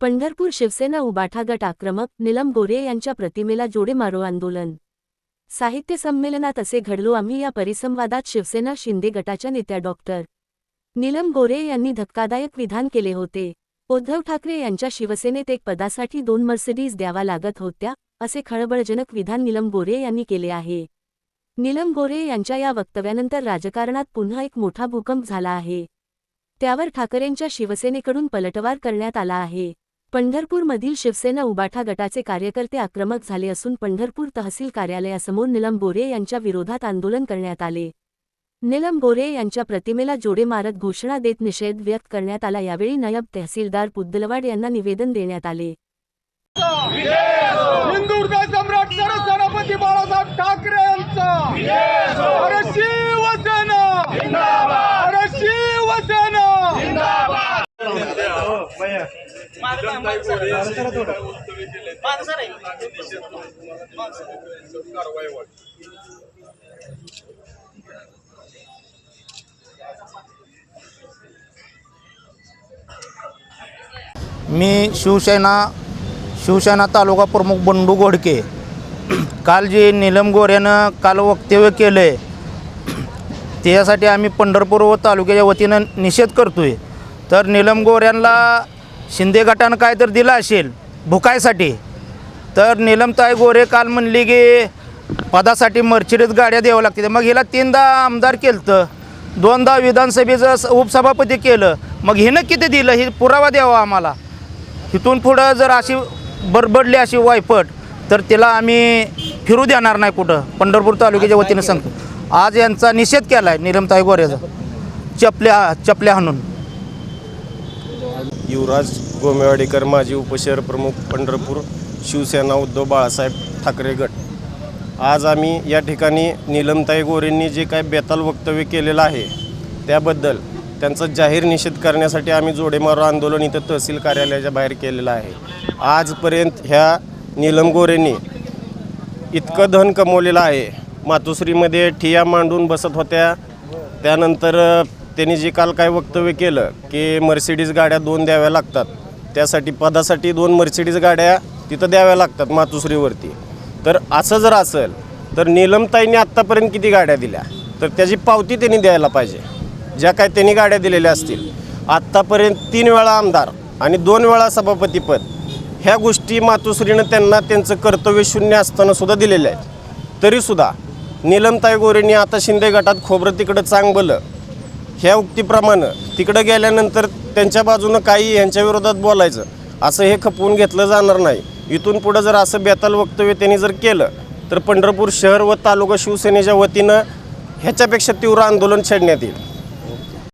पंढरपूर शिवसेना उबाठा गट आक्रमक निलम गोरे यांच्या प्रतिमेला जोडे मारो आंदोलन. साहित्य संमेलनात असे घडलो आम्ही या परिसंवादात शिवसेना शिंदे गटाच्या नेत्या डॉक्टर निलम गोरे यांनी धक्कादायक विधान केले होते. उद्धव ठाकरे यांच्या शिवसेनेत एक पदासाठी दोन मर्सिडीज द्यावा लागत होत्या असे खळबळजनक विधान निलम गोरे यांनी केले आहे. निलम गोरे यांच्या या वक्तव्यानंतर राजकारणात पुन्हा एक मोठा भूकंप झाला आहे. त्यावर ठाकरेंच्या शिवसेनेकडून पलटवार करण्यात आला आहे. पंढरपूरमधील शिवसेना उबाठा गटाचे कार्यकर्ते आक्रमक झाले असून पंढरपूर तहसील कार्यालयासमोर निलम गोरे यांच्या विरोधात आंदोलन करण्यात आले. निलम गोरे यांच्या प्रतिमेला जोडे मारत घोषणा देत निषेध व्यक्त करण्यात आला. यावेळी नायब तहसीलदार पुद्दलवाड यांना निवेदन देण्यात आले. बाळासाहेब ठाकरे यांचा अरे शिवसेना अरे शिवसेना मी शिवसेना शिवसेना तालुका प्रमुख बंडू घोडके. काल जे निलम गोऱ्यानं काल वक्तव्य केलं आहे त्यासाठी आम्ही पंढरपूर व तालुक्याच्या वतीनं निषेध करतो आहे तर निलम गोऱ्यांना शिंदे गटानं काय तर दिलं असेल भुकायसाठी तर निलमताई गोरे काल म्हणली की पदासाठी मर्चिडीत गाड्या द्यावं लागतील. मग हिला तीनदा आमदार केलं दोनदा विधानसभेचं स- उपसभापती केलं. मग हिनं किती दिलं? हे पुरावा द्यावा आम्हाला. इथून पुढं जर अशी बडबडली अशी वायपट तर तिला आम्ही फिरू देणार नाही कुठं. पंढरपूर तालुक्याच्या वतीनं सांगतो. आज यांचा निषेध केला आहे निलमताई गोऱ्याचा चपल्या चपल्या हाणून. युवराज गोमेवाडीकर माजी उपशहर प्रमुख पंढरपूर शिवसेना उद्धव बाळासाहेब ठाकरे गट. आज आम्ही या ठिकाणी नीलमताई गोरेंनी जे काय बेताल वक्तव्य केलेलं आहे त्याबद्दल त्यांचा जाहीर निषेध करण्यासाठी आम्ही जोडेमारो आंदोलन इथं तहसील कार्यालयाच्या बाहेर केलेलं आहे. आजपर्यंत ह्या नीलम गोरेंनी इतकं धन कमवलेलं आहे. मातोश्रीमध्ये ठिया मांडून बसत होत्या. त्यानंतर त्यांनी जे काल काय वक्तव्य केलं की मर्सिडीज गाड्या दोन द्याव्या लागतात. त्यासाठी पदासाठी दोन मर्सिडीज गाड्या तिथं द्याव्या लागतात मातोश्रीवरती. तर असं जर असेल तर नीलमताईंनी आत्तापर्यंत किती गाड्या दिल्या? तर त्याची पावती त्यांनी द्यायला पाहिजे. ज्या काय त्यांनी गाड्या दिलेल्या असतील. आत्तापर्यंत तीन वेळा आमदार आणि दोन वेळा सभापतीपद ह्या गोष्टी मातोश्रीनं त्यांना त्यांचं कर्तव्य शून्य असताना सुद्धा दिलेल्या आहेत. तरीसुद्धा नीलमताई गोरेंनी आता शिंदे गटात खोबरं तिकडं चांगलं ह्या उक्तीप्रमाणे तिकडं गेल्यानंतर त्यांच्या बाजूनं काही यांच्या विरोधात बोलायचं असं हे खपवून घेतलं जाणार नाही. इथून पुढं जर असं बेताल वक्तव्य त्यांनी जर केलं तर पंढरपूर शहर व तालुका शिवसेनेच्या वतीनं ह्याच्यापेक्षा तीव्र आंदोलन छेडण्यात येईल.